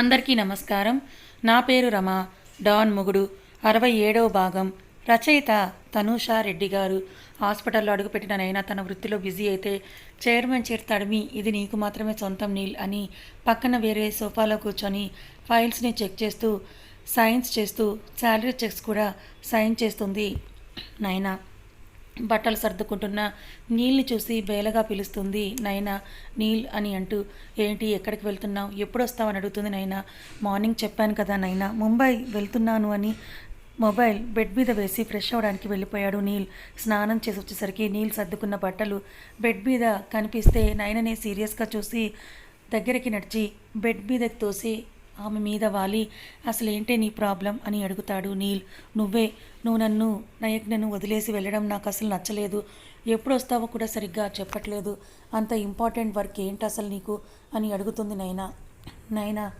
అందరికీ నమస్కారం. నా పేరు రమ. డాన్ మొగుడు. అరవై ఏడవ భాగం. రచయిత తనూషా రెడ్డి గారు. హాస్పిటల్లో అడుగుపెట్టిననైనా తన వృత్తిలో బిజీ అయితే చైర్మన్ చైర్ తడిమి ఇది నీకు మాత్రమే సొంతం నీల్ అని పక్కన వేరే సోఫాలో కూర్చొని ఫైల్స్ని చెక్ చేస్తూ సైన్స్ చేస్తూ శాలరీ చెక్స్ కూడా సైన్ చేస్తుంది నైనా బట్టలు సర్దుకుంటున్న నీల్ని చూసి బేలగా పిలుస్తుంది నైనా నీల్ అని అంటూ ఏంటి ఎక్కడికి వెళ్తున్నావు? ఎప్పుడు వస్తావని అని అడుగుతుంది నైనా. మార్నింగ్ చెప్పాను కదా నైనా. ముంబై వెళ్తున్నాను అని మొబైల్ బెడ్ మీద వేసి ఫ్రెష్ అవ్వడానికి వెళ్ళిపోయాడు నీల్. స్నానం చేసి వచ్చేసరికి నీల్ సర్దుకున్న బట్టలు బెడ్ మీద కనిపిస్తే నైననే సీరియస్గా చూసి దగ్గరికి నడిచి బెడ్ మీదకి తోసి ఆమె మీద వాలి. అసలేంటే నీ ప్రాబ్లం? అని అడుగుతాడు నీల్. నువ్వే. నువ్వు నన్ను నయజ్ఞను వదిలేసి వెళ్ళడం నాకు అసలు నచ్చలేదు. ఎప్పుడు వస్తావో కూడా సరిగ్గా చెప్పట్లేదు. అంత ఇంపార్టెంట్ వర్క్ ఏంటి అసలు నీకు? అని అడుగుతుంది నైనా నైనా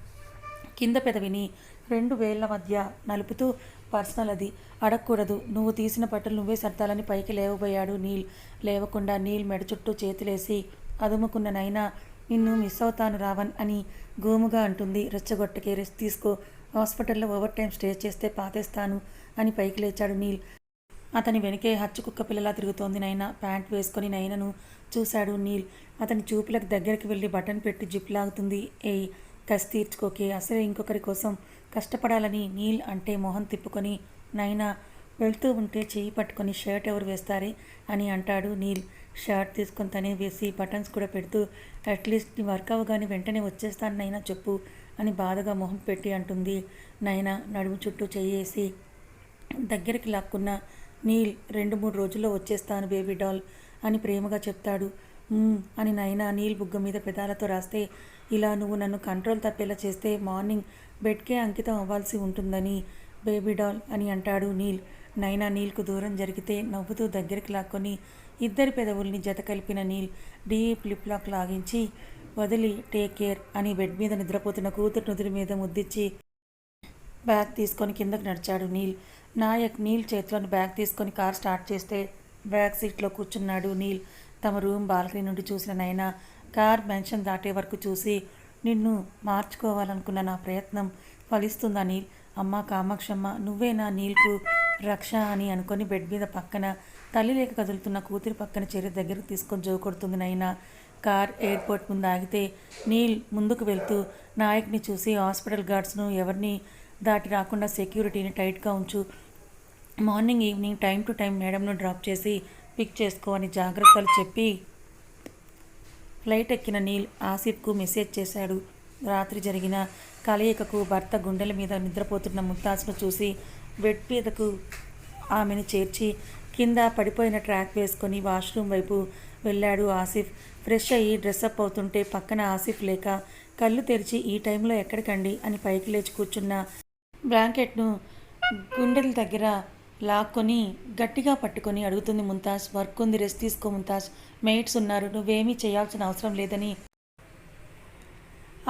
కింద పెదవిని రెండు వేళ్ళ మధ్య నలుపుతూ పర్సనల్ అది. అడగకూడదు. నువ్వు తీసిన బట్టలు నువ్వే సర్దాలని పైకి లేవబోయాడు నీల్. లేవకుండా నీల్ మెడ చుట్టూ చేతులేసి అదుముకున్న నైనా నిన్ను మిస్ అవుతాను రావణ్ అని గోముగా అంటుంది. రెచ్చగొట్టకే రెస్ట్ తీసుకో. హాస్పిటల్లో ఓవర్ టైం స్టే చేస్తే పాతేస్తాను అని పైకి లేచాడు నీల్. అతని వెనకే హచ్చు కుక్క పిల్లలా తిరుగుతోంది నైనా. ప్యాంట్ వేసుకొని నైనను చూశాడు నీల్. అతని చూపులకు దగ్గరికి వెళ్ళి బటన్ పెట్టి జిప్ లాగుతుంది. ఏయ్ కసి తీర్చుకోకే. అసలే ఇంకొకరి కోసం కష్టపడాలని నీల్ అంటే మొహం తిప్పుకొని నైనా వెళ్తూ ఉంటే చేయి పట్టుకొని షర్ట్ ఎవరు వేస్తారే అని అంటాడు నీల్. షార్ట్ తీసుకొని తనే వేసి బటన్స్ కూడా పెడుతూ అట్లీస్ట్ నీ వర్క్ అవ్వగానే వెంటనే వచ్చేస్తాను నైనా చెప్పు అని బాధగా మొహం పెట్టి అంటుంది. నైనా నడుము చుట్టూ చేయేసి దగ్గరికి లాక్కున్న నీల్ రెండు మూడు రోజుల్లో వచ్చేస్తాను బేబీ డాల్ అని ప్రేమగా చెప్తాడు. అని నైనా నీల్ బుగ్గ మీద పెదాలతో రాస్తే ఇలా నువ్వు నన్ను కంట్రోల్ తప్పేలా చేస్తే మార్నింగ్ బెడ్కే అంకితం అవ్వాల్సి ఉంటుందని బేబీ డాల్ అని అంటాడు నీల్. నైనా నీల్కు దూరం జరిగితే నవ్వుతూ దగ్గరికి లాక్కొని ఇద్దరి పెదవుల్ని జత కలిపిన నీల్ డీప్ లిప్ లాక్ లాగించి వదిలి టేక్ కేర్ అని బెడ్ మీద నిద్రపోతున్న కూతురు నుదురు మీద ముద్దిచ్చి బ్యాగ్ తీసుకొని కిందకు నడిచాడు నీల్. నాయక్ నీల్ చేతిలోని బ్యాగ్ తీసుకొని కార్ స్టార్ట్ చేస్తే బ్యాక్ సీట్లో కూర్చున్నాడు నీల్. తమ రూమ్ బాల్కనీ నుండి చూసిన నైనా కార్ మెన్షన్ దాటే వరకు చూసి నిన్ను మార్చుకోవాలనుకున్న నా ప్రయత్నం ఫలిస్తుందా నీల్? అమ్మ కామాక్షమ్మ నువ్వే నా నీల్కు రక్ష అని అనుకొని బెడ్ మీద పక్కన తల్లి లేక కదులుతున్న కూతురి పక్కన చెర్రి దగ్గరకు తీసుకొని జోకొడుతుంది నైనా. కార్ ఎయిర్పోర్ట్ ముందు ఆగితే నీల్ ముందుకు వెళ్తూ నాయక్ని చూసి హాస్పిటల్ గార్డ్స్ను ఎవరిని దాటి రాకుండా సెక్యూరిటీని టైట్గా ఉంచు. Morning evening time to time మేడంను drop చేసి పిక్ చేసుకో అని జాగ్రత్తలు చెప్పి ఫ్లైట్ ఎక్కిన నీల్ ఆసిఫ్కు మెసేజ్ చేశాడు. రాత్రి జరిగిన కలయికకు భర్త గుండెల మీద నిద్రపోతున్న ముత్తాజ్ను చూసి బెడ్ మీదకు ఆమెను చేర్చి కింద పడిపోయిన ట్రాక్ వేసుకొని వాష్రూమ్ వైపు వెళ్ళాడు ఆసిఫ్. ఫ్రెష్ అయ్యి డ్రెస్అప్ అవుతుంటే పక్కన ఆసిఫ్ లేక కళ్ళు తెరిచి ఈ టైంలో ఎక్కడికండి అని పైకి లేచి కూర్చున్న బ్లాంకెట్ను గుండెల దగ్గర లాక్కొని గట్టిగా పట్టుకొని అడుగుతుంది ముంతాజ్. వర్క్ ఉంది రెస్ట్ తీసుకో ముంతాజ్. మెయిట్స్ ఉన్నారు నువ్వేమీ చేయాల్సిన అవసరం లేదని.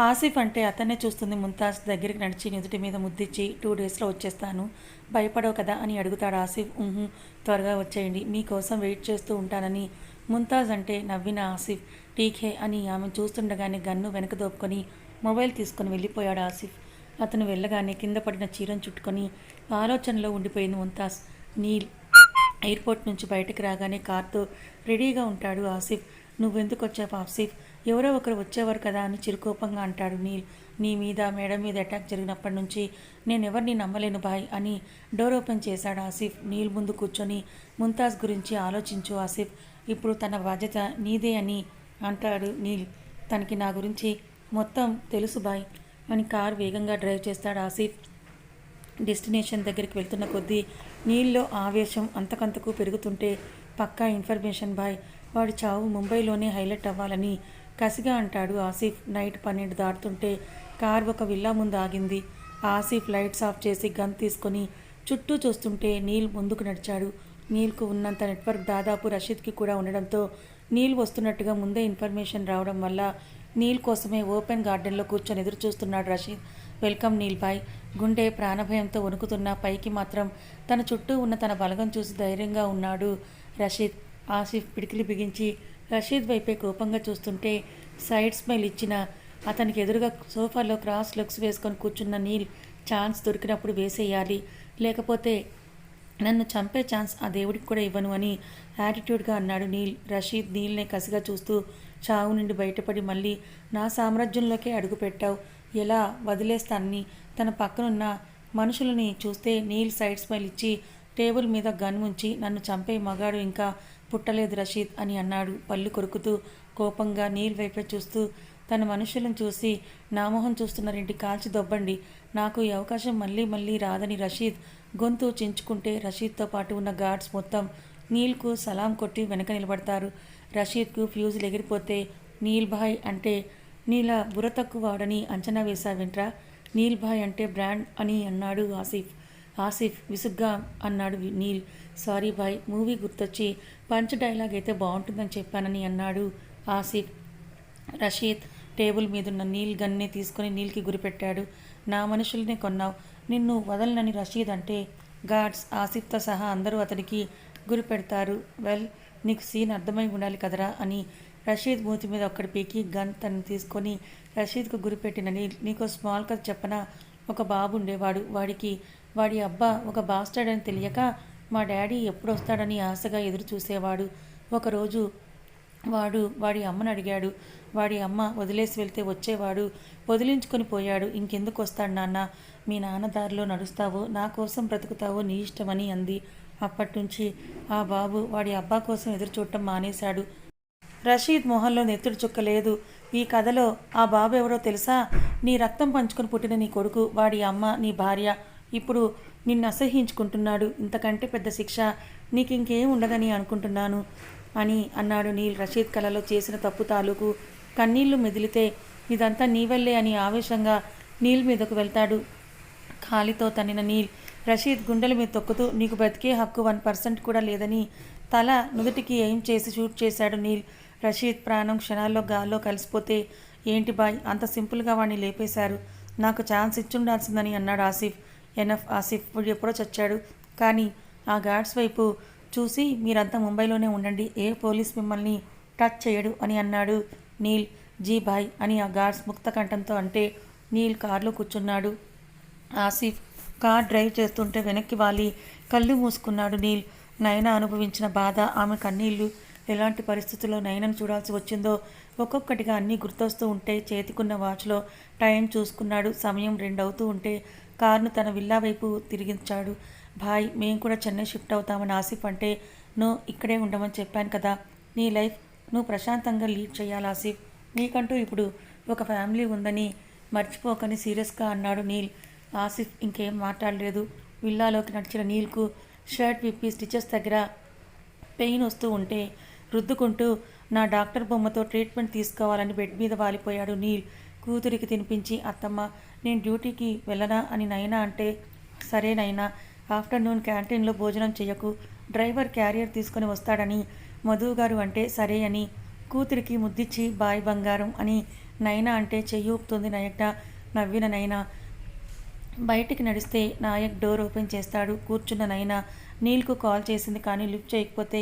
ఆసిఫ్ అంటే అతనే చూస్తుంది ముంతాజ్. దగ్గరికి నడిచి నుదుటి మీద ముద్దిచ్చి టూ డేస్లో వచ్చేస్తాను. భయపడవు కదా అని అడుగుతాడు ఆసిఫ్. ఉహు త్వరగా వచ్చేయండి. మీకోసం వెయిట్ చేస్తూ ఉంటానని ముంతాజ్ అంటే నవ్విన ఆసిఫ్. టీకే అని ఆమె చూస్తుండగానే గన్ను వెనక దోపుకొని మొబైల్ తీసుకొని వెళ్ళిపోయాడు ఆసిఫ్. అతను వెళ్ళగానే కింద పడిన చీరను చుట్టుకొని ఆలోచనలో ఉండిపోయింది ముంతాజ్. నీల్ ఎయిర్పోర్ట్ నుంచి బయటకు రాగానే కార్తో రెడీగా ఉంటాడు ఆసిఫ్. నువ్వెందుకు వచ్చావు ఆసిఫ్? ఎవరో ఒకరు వచ్చేవారు కదా అని చిరుకోపంగా అంటాడు. నీల్ నీ మీద మేడం మీద అటాక్ జరిగినప్పటి నుంచి నేను ఎవరిని నమ్మలేను బాయ్ అని డోర్ ఓపెన్ చేశాడు ఆసిఫ్. నీల్ ముందు కూర్చొని ముంతాజ్ గురించి ఆలోచించు ఆసిఫ్. ఇప్పుడు తన బాధ్యత నీదే అని అంటాడు నీల్. తనకి నా గురించి మొత్తం తెలుసు బాయ్. అని కార్ వేగంగా డ్రైవ్ చేస్తాడు ఆసిఫ్. డెస్టినేషన్ దగ్గరికి వెళ్తున్న కొద్దీ నీళ్ళలో ఆవేశం అంతకంతకు పెరుగుతుంటే పక్కా ఇన్ఫర్మేషన్ బాయ్. వాడి చావు ముంబైలోనే హైలైట్ అవ్వాలని కసిగా అంటాడు ఆసిఫ్. నైట్ పన్నెండు దాటుతుంటే కార్ ఒక విల్లా ముందు ఆగింది. ఆసిఫ్ లైట్స్ ఆఫ్ చేసి గన్ తీసుకొని చుట్టూ చూస్తుంటే నీల్ ముందుకు నడిచాడు. నీల్కు ఉన్నంత నెట్వర్క్ దాదాపు రషీద్కి కూడా ఉండడంతో నీల్ వస్తున్నట్టుగా ముందే ఇన్ఫర్మేషన్ రావడం వల్ల నీల్ కోసమే ఓపెన్ గార్డెన్లో కూర్చొని ఎదురు చూస్తున్నాడు రషీద్. Welcome Neel bye. గుండె ప్రాణభయంతో వణుకుతున్న పైకి మాత్రం తన చుట్టూ ఉన్న తన బలగం చూసి ధైర్యంగా ఉన్నాడు రషీద్. ఆసిఫ్ పిడికిలి బిగించి రషీద్ వైపే కోపంగా చూస్తుంటే సైడ్ స్మైల్ ఇచ్చిన అతనికి ఎదురుగా సోఫాలో క్రాస్ లుక్స్ వేసుకొని కూర్చున్న నీల్ ఛాన్స్ దొరికినప్పుడు వేసేయాలి. లేకపోతే నన్ను చంపే ఛాన్స్ ఆ దేవుడికి కూడా ఇవ్వను అని యాటిట్యూడ్గా అన్నాడు నీల్. రషీద్ నీల్నే కసిగా చూస్తూ చావు నుండి బయటపడి మళ్ళీ నా సామ్రాజ్యంలోకే అడుగుపెట్టావు ఎలా వదిలేస్తానని? తన పక్కనున్న మనుషులని చూస్తే నీల్ సైడ్ స్మైల్ ఇచ్చి టేబుల్ మీద గన్ ఉంచి నన్ను చంపే మగాడు ఇంకా పుట్టలేదు రషీద్ అని అన్నాడు. పళ్ళు కొరుకుతూ కోపంగా నీల్ వైపే చూస్తూ తన మనుషులను చూసి నా మొహం చూస్తున్నారేంటి కాల్చి దొబ్బండి. నాకు ఈ అవకాశం మళ్ళీ మళ్ళీ రాదని రషీద్ గొంతు చించుకుంటే రషీద్తో పాటు ఉన్న గార్డ్స్ మొత్తం నీల్కు సలాం కొట్టి వెనక నిలబడతారు. రషీద్కు ఫ్యూజులు ఎగిరిపోతే నీల్ భాయ్ అంటే నీల బుర్ర తక్కువ వాడని అంచనా వేశావింట్రా? నీల్ భాయ్ అంటే బ్రాండ్ అని అన్నాడు ఆసిఫ్. ఆసిఫ్ విసుగ్గా అన్నాడు వి- నీల్. సారీ బాయ్ మూవీ గుర్తొచ్చి పంచ్ డైలాగ్ అయితే బాగుంటుందని చెప్పానని అన్నాడు ఆసిఫ్. రషీద్ టేబుల్ మీదున్న నీల్ గన్నే తీసుకొని నీల్కి గురిపెట్టాడు. నా మనుషుల్నే కొన్నావు. నిన్ను వదలనని రషీద్ అంటే గాడ్స్ ఆసిఫ్తో సహా అందరూ అతనికి గురిపెడతారు. వెల్ నీకు సీన్ అర్థమై ఉండాలి కదరా అని రషీద్ మూతి మీద ఒక్కడి పీకి గన్ తను తీసుకొని రషీద్కు గురిపెట్టిన నీల్ నీకు స్మాల్ కథ చెప్పన? ఒక బాబు ఉండేవాడు. వాడికి వాడి అబ్బా ఒక బాస్టర్డ్ అని తెలియక మా డాడీ ఎప్పుడు వస్తాడని ఆశగా ఎదురు చూసేవాడు ఒకరోజు వాడు వాడి అమ్మను అడిగాడు. వాడి అమ్మ వదిలేసి వెళ్తే వచ్చేవాడు. వదిలించుకొని పోయాడు. ఇంకెందుకు వస్తాడు నాన్న? మీ నాన్నదారిలో నడుస్తావో నా కోసం బ్రతుకుతావో నీ ఇష్టమని అంది. అప్పటినుంచి ఆ బాబు వాడి అబ్బా కోసం ఎదురు చూడటం మానేశాడు. రషీద్ మొహంలో నెత్తుడు చుక్కలేదు. ఈ కథలో ఆ బాబు ఎవరో తెలుసా? నీ రక్తం పంచుకొని పుట్టిన నీ కొడుకు వాడి అమ్మ నీ భార్య. ఇప్పుడు నిన్ను అసహ్యించుకుంటున్నాడు ఇంతకంటే పెద్ద శిక్ష నీకు ఇంకేం ఉండదని అనుకుంటున్నాను అని అన్నాడు నీల్ రషీద్ కలలో చేసిన తప్పు తాలూకు. కన్నీళ్ళు మెదిలితే ఇదంతా నీ అని ఆవేశంగా నీల్ మీదకు వెళ్తాడు. ఖాళీతో తన్నిన నీల్ రషీద్ గుండెల మీద తొక్కుతూ నీకు బ్రతికే హక్కు వన్ పర్సెంట్ కూడా లేదని తల నుదుటికి ఏం చేసి షూట్ చేశాడు నీల్ రషీద్. ప్రాణం క్షణాల్లో గాల్లో కలిసిపోతే ఏంటి బాయ్? అంత సింపుల్గా వాణ్ణి లేపేశారు. నాకు ఛాన్స్ ఇచ్చుండాల్సిందని అన్నాడు ఆసిఫ్. ఎనఫ్ ఆసిఫ్ ఎప్పుడో చచ్చాడు. కానీ ఆ గార్డ్స్ వైపు చూసి మీరంతా ముంబైలోనే ఉండండి ఏ పోలీస్ మిమ్మల్ని టచ్ చేయడు అని అన్నాడు నీల్ జీ భాయ్ అని ఆ గార్డ్స్ ముక్త కంఠంతో అంటే నీల్ కారులో కూర్చున్నాడు. ఆసిఫ్ కార్ డ్రైవ్ చేస్తుంటే వెనక్కి వాలి కళ్ళు మూసుకున్నాడు నీల్. నయన అనుభవించిన బాధ ఆమె కన్నీళ్ళు ఎలాంటి పరిస్థితుల్లో నయనను చూడాల్సి వచ్చిందో ఒక్కొక్కటిగా అన్నీ గుర్తొస్తూ ఉంటే చేతికున్న వాచ్లో టైం చూసుకున్నాడు సమయం రెండవుతూ ఉంటే కారును తన విల్లా వైపు తిరిగించాడు. భాయ్ మేము కూడా చెన్నై షిఫ్ట్ అవుతామని ఆసిఫ్ అంటే నువ్వు ఇక్కడే ఉండమని చెప్పాను కదా. నీ లైఫ్ నువ్వు ప్రశాంతంగా లీడ్ చేయాలి ఆసిఫ్. నీకంటూ ఇప్పుడు ఒక ఫ్యామిలీ ఉందని మర్చిపోకని సీరియస్గా అన్నాడు నీల్. ఆసిఫ్ ఇంకేం మాట్లాడలేదు. విల్లాలోకి నడిచిన నీల్కు షర్ట్ విప్పి స్టిచెస్ దగ్గర పెయిన్ వస్తూ ఉంటే రుద్దుకుంటూ నా డాక్టర్ బొమ్మతో ట్రీట్మెంట్ తీసుకోవాలని బెడ్ మీద వాలిపోయాడు నీల్. కూతురికి తినిపించి అత్తమ్మ నేను డ్యూటీకి వెళ్ళనా అని నైనా అంటే సరే నైనా ఆఫ్టర్నూన్ క్యాంటీన్లో భోజనం చేయకు డ్రైవర్ క్యారియర్ తీసుకొని వస్తాడని మధు గారు అంటే సరే అని కూతురికి ముద్దిచ్చి బాయ్ బంగారం అని నైనా అంటే చెయ్యి ఊపుతుంది నయట నవ్విన నైనా బయటికి నడిస్తే నాయక్ డోర్ ఓపెన్ చేస్తాడు కూర్చున్న నైనా నీల్కు కాల్ చేసింది కానీ లిఫ్ట్ చేయకపోతే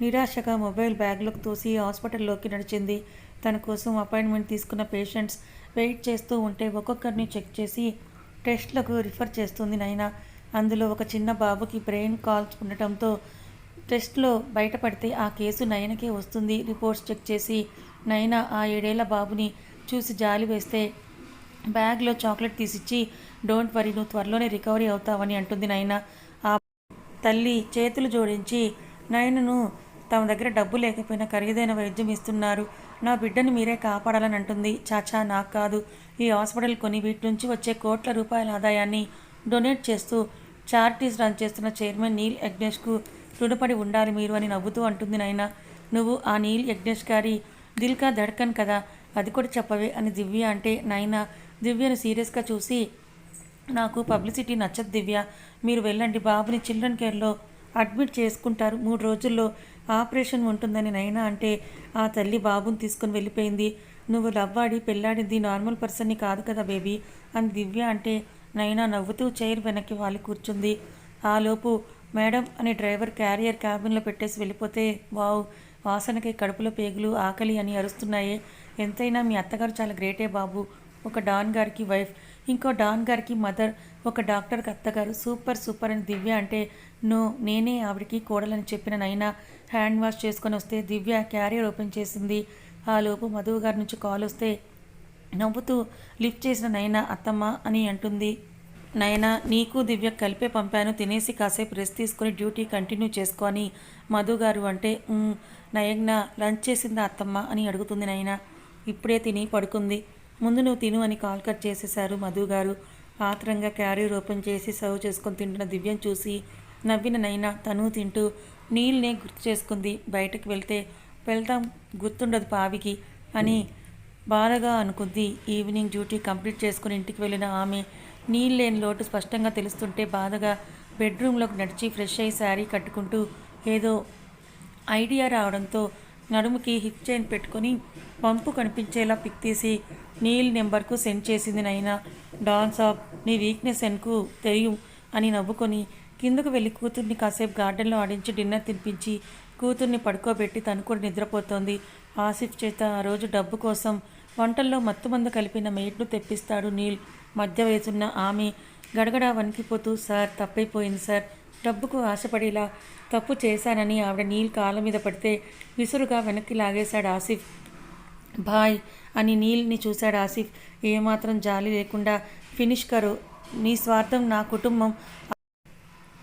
నిరాశగా మొబైల్ బ్యాగ్లోకి తోసి హాస్పిటల్లోకి నడిచింది. తన కోసం అపాయింట్మెంట్ తీసుకున్న పేషెంట్స్ వెయిట్ చేస్తూ ఉంటే ఒక్కొక్కరిని చెక్ చేసి టెస్ట్లకు రిఫర్ చేస్తుంది నైనా. అందులో ఒక చిన్న బాబుకి బ్రెయిన్ కాల్స్ ఉండటంతో టెస్ట్లో బయటపడితే ఆ కేసు నయనకే వస్తుంది. రిపోర్ట్స్ చెక్ చేసి నయన ఆ ఏడేళ్ళ బాబుని చూసి జాలి వేస్తే బ్యాగ్లో చాక్లెట్ తీసిచ్చి డోంట్ వరీ నువ్వు త్వరలోనే రికవరీ అవుతావని అంటుంది నైనా ఆ తల్లి చేతులు జోడించి నయనను తమ దగ్గర డబ్బు లేకపోయినా ఖరీదైన వైద్యం ఇస్తున్నారు. నా బిడ్డను మీరే కాపాడాలని అంటుంది. చాచా నాకు కాదు. ఈ హాస్పిటల్ కొని వీటి నుంచి వచ్చే కోట్ల రూపాయల ఆదాయాన్ని డొనేట్ చేస్తూ చారిటీస్ రన్ చేస్తున్న చైర్మన్ నీల్ యజ్ఞేష్కు రుణపడి ఉండాలి మీరు అని నవ్వుతూ అంటుంది నాయన. నువ్వు ఆ నీల్ యజ్ఞేష్ గారి దిల్కా ధడ్కన్ కదా అది కూడా చెప్పవే అని దివ్య అంటే నాయన దివ్యను సీరియస్గా చూసి నాకు పబ్లిసిటీ నచ్చదు దివ్య. మీరు వెళ్ళండి బాబుని చిల్డ్రన్ కేర్లో అడ్మిట్ చేసుకుంటారు. మూడు రోజుల్లో ఆపరేషన్ ఉంటుందని నైనా అంటే ఆ తల్లి బాబుని తీసుకుని వెళ్ళిపోయింది. నువ్వు లవ్వాడి పెళ్ళాడింది నార్మల్ పర్సన్ని కాదు కదా బేబీ అని దివ్య అంటే నైనా నవ్వుతూ చైర్ వెనక్కి వాలి కూర్చుంది. ఆలోపు మేడం అని డ్రైవర్ క్యారియర్ క్యాబిన్లో పెట్టేసి వెళ్ళిపోతే వావ్ వాసనకి కడుపులో పేగులు ఆకలి అని అరుస్తున్నాయే. ఎంతైనా మీ అత్తగారు చాలా గ్రేటే బాబు. ఒక డాన్ గారికి వైఫ్ ఇంకో డాన్ గారికి మదర్ ఒక డాక్టర్కి అత్తగారు సూపర్ సూపర్ అని దివ్య అంటే నో నేనే ఆవిడకి కోడలని చెప్పిన నైనా హ్యాండ్ వాష్ చేసుకొని వస్తే దివ్య క్యారియర్ ఓపెన్ చేసింది. ఆ లోపు మధువు గారి నుంచి కాల్ వస్తే నవ్వుతూ లిఫ్ట్ చేసిన నైనా అత్తమ్మ అని అంటుంది. నైనా నీకు దివ్య కలిపే పంపాను తినేసి కాసేపు రెస్ట్ తీసుకొని డ్యూటీ కంటిన్యూ చేసుకొని మధు గారు అంటే "ఉమ్, నయన లంచ్ చేసిందా అత్తమ్మ అని అడుగుతుంది నైనా. ఇప్పుడే తిని పడుకుంది. ముందు నువ్వు తిను అని కాల్ కట్ చేసేశారు మధు గారు. ఆత్రంగా క్యారీ ఓపెన్ చేసి సర్వ్ చేసుకొని తింటున్న దివ్యం చూసి నవ్విన నైనా తను తింటూ నీళ్ళనే గుర్తు చేసుకుంది. బయటకు వెళ్తే వెళ్తాం గుర్తుండదు పావికి అని బాధగా అనుకుంది. ఈవినింగ్ డ్యూటీ కంప్లీట్ చేసుకుని ఇంటికి వెళ్ళిన ఆమె నీళ్ళు లేని లోటు స్పష్టంగా తెలుస్తుంటే బాధగా బెడ్రూమ్లోకి నడిచి ఫ్రెష్ అయ్యి శారీ కట్టుకుంటూ ఏదో ఐడియా రావడంతో నడుముకి హిప్ చైన్ పెట్టుకొని పంపు కనిపించేలా పిక్ తీసి నీల్ నెంబర్కు సెండ్ చేసింది నైనా. డాన్స్ ఆఫ్ నీ వీక్నెస్ ఎన్కు తెలియం అని నవ్వుకొని కిందకు వెళ్ళి కూతుర్ని కాసేపు గార్డెన్లో ఆడించి డిన్నర్ తినిపించి కూతుర్ని పడుకోబెట్టి తను కూడా నిద్రపోతోంది. ఆసిఫ్ చేత ఆ రోజు డబ్బు కోసం వంటల్లో మత్తుమందు కలిపిన మేట్ను తెప్పిస్తాడు నీల్. మధ్య వేసున్న ఆమె గడగడా వణికిపోతూ సార్ తప్పైపోయింది సార్. డబ్బుకు ఆశపడేలా తప్పు చేశానని ఆవిడ నీల్ కాళ్ళ మీద పడితే విసురుగా వెనక్కి లాగేశాడు ఆసిఫ్. బాయ్ అని నీల్ని చూశాడు ఆసిఫ్. ఏమాత్రం జాలి లేకుండా ఫినిష్ కరు నీ స్వార్థం నా కుటుంబం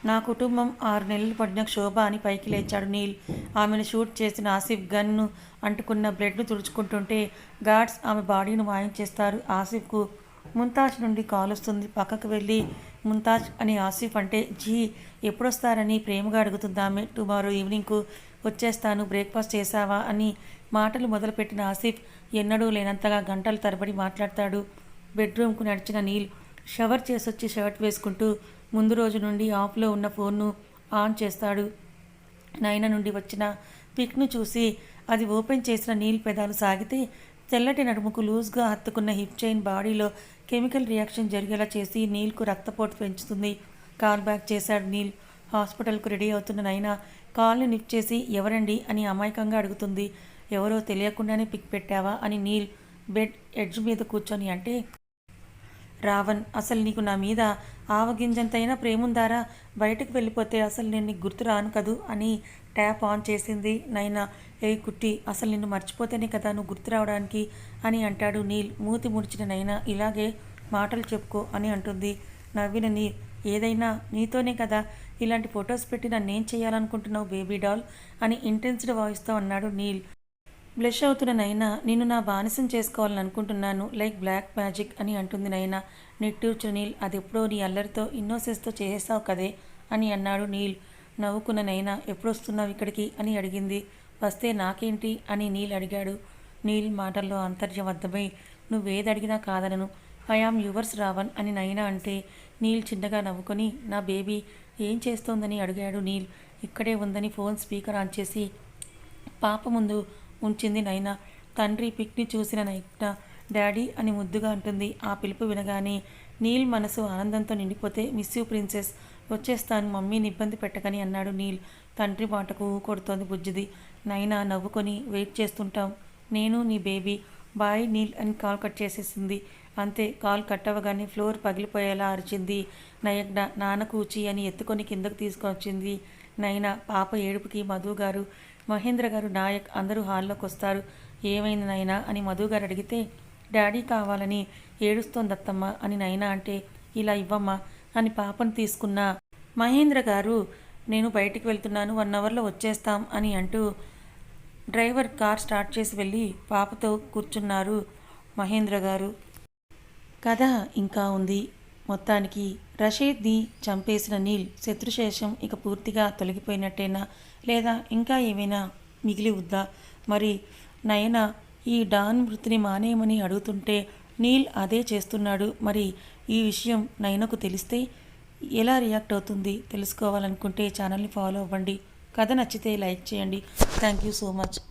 నా కుటుంబం ఆరు నెలలు పడిన క్షోభ అని పైకి లేచాడు నీల్. ఆమెను షూట్ చేసిన ఆసిఫ్ గన్ను అంటుకున్న బ్లడ్ను తుడుచుకుంటుంటే గార్డ్స్ ఆమె బాడీని మాయం చేస్తారు. ఆసిఫ్కు ముంతాజ్ నుండి కాల్ వస్తుంది పక్కకు వెళ్ళి ముంతాజ్ అని ఆసిఫ్ అంటే జీ ఎప్పుడొస్తారని ప్రేమగా అడుగుతుంది టుమారో ఈవినింగ్కు వచ్చేస్తాను. బ్రేక్ఫాస్ట్ చేశావా? అని మాటలు మొదలుపెట్టిన ఆసిఫ్ ఎన్నడూ లేనంతగా గంటల తరబడి మాట్లాడతాడు. బెడ్రూమ్కు నడిచిన నీల్ షవర్ చేసొచ్చి షర్ట్ వేసుకుంటూ ముందు రోజు నుండి ఆఫ్లో ఉన్న ఫోన్ను ఆన్ చేస్తాడు. నైనా నుండి వచ్చిన పిక్ను చూసి అది ఓపెన్ చేసిన నీల్ పెదాలు సాగితే తెల్లటి నడుముకు లూజ్గా హత్తుకున్న హిప్ చైన్ బాడీలో కెమికల్ రియాక్షన్ జరిగేలా చేసి నీల్కు రక్తపోటు పెంచుతుంది. కాల్ బ్యాక్ చేశాడు నీల్. హాస్పిటల్కు రెడీ అవుతున్న నైనా కాల్ని లిఫ్ట్ చేసి ఎవరండి? అని అమాయకంగా అడుగుతుంది. ఎవరో తెలియకుండానే పిక్ పెట్టావా? అని నీల్ బెడ్ ఎడ్జ్ మీద కూర్చొని అంటే రావణ్ అసలు నీకు నా మీద ఆవగింజంతైనా ప్రేముందారా? బయటకు వెళ్ళిపోతే అసలు నేను నీకు గుర్తు రాను కదూ? అని ట్యాప్ ఆన్ చేసింది. నైనా ఏ కుట్టి అసలు నిన్ను మర్చిపోతేనే కదా నువ్వు గుర్తు రావడానికి? అని అంటాడు నీల్. మూతి ముడిచిన నైనా ఇలాగే మాటలు చెప్పుకో అని అంటుంది. నవ్విన నీల్ ఏదైనా నీతోనే కదా? ఇలాంటి ఫొటోస్ పెట్టి నన్నేం చేయాలనుకుంటున్నావు బేబీ డాల్? అని ఇంటెన్స్డ్ వాయిస్తో అన్నాడు నీల్. బ్లష్ అవుతున్న నైనా నిన్ను నా బానిసం చేసుకోవాలని అనుకుంటున్నాను లైక్ బ్లాక్ మ్యాజిక్ అని అంటుంది నైనా. నిట్టూర్చు నీల్ అది ఎప్పుడో నీ అల్లరితో ఇన్నోసెస్తో చేసావు కదే అని అన్నాడు నీల్. నవ్వుకున్న నైనా ఎప్పుడొస్తున్నావు ఇక్కడికి? అని అడిగింది. వస్తే నాకేంటి? అని నీల్ అడిగాడు. నీల్ మాటల్లో అంతర్యబద్ధమై నువ్వేది అడిగినా కాదనను ఐఆమ్ యువర్స్ రావణ్ అని నైనా అంటే నీల్ చిన్నగా నవ్వుకొని నా బేబీ ఏం చేస్తోందని? అడిగాడు నీల్. ఇక్కడే ఉందని ఫోన్ స్పీకర్ ఆన్ చేసి పాప ముందు ఉంచింది నైనా. తండ్రి పిక్ని చూసిన నైనా డాడీ అని ముద్దుగా అంటుంది. ఆ పిలుపు వినగానే నీల్ మనసు ఆనందంతో నిండిపోతే మిస్ యూ ప్రిన్సెస్. వచ్చేస్తాను మమ్మీని ఇబ్బంది పెట్టకని అన్నాడు నీల్. తండ్రి మాటకు కొడుతోంది బుజ్జిది. నైనా నవ్వుకొని వెయిట్ చేస్తుంటాం. నేను నీ బేబీ. బాయ్ నీల్ అని కాల్ కట్ చేసేసింది. అంతే కాల్ కట్ అవ్వగానే ఫ్లోర్ పగిలిపోయేలా అరిచింది. నయగ్న నాన్న కూచి అని ఎత్తుకొని కిందకు తీసుకొచ్చింది. నైనా పాప ఏడుపుకి మధు గారు. మహేంద్ర గారు నాయక్ అందరూ హాల్లోకి వస్తారు. ఏమైంది నైనా అని మధు గారు అడిగితే డాడీ కావాలని ఏడుస్తోందత్తమ్మ అని నైనా అంటే ఇలా ఇవ్వమ్మా. అని పాపను తీసుకున్న మహేంద్ర గారు నేను బయటికి వెళ్తున్నాను వన్ అవర్లో వచ్చేస్తాం అని అంటూ డ్రైవర్ కార్ స్టార్ట్ చేసి వెళ్ళి పాపతో కూర్చున్నారు మహేంద్ర గారు. కథ ఇంకా ఉంది. మొత్తానికి రషీద్ని చంపేసిన నీల్ శత్రుశేషం ఇక పూర్తిగా తొలగిపోయినట్టేనా? లేదా ఇంకా ఏమైనా మిగిలి ఉందా? మరి నయన ఈ డాన్ వృత్తిని మానేయమని అడుగుతుంటే నీల్ అదే చేస్తున్నాడు. మరి ఈ విషయం నయనకు తెలిస్తే ఎలా రియాక్ట్ అవుతుంది తెలుసుకోవాలనుకుంటే ఛానల్ని ఫాలో అవ్వండి. కథ నచ్చితే లైక్ చేయండి. Thank you so much.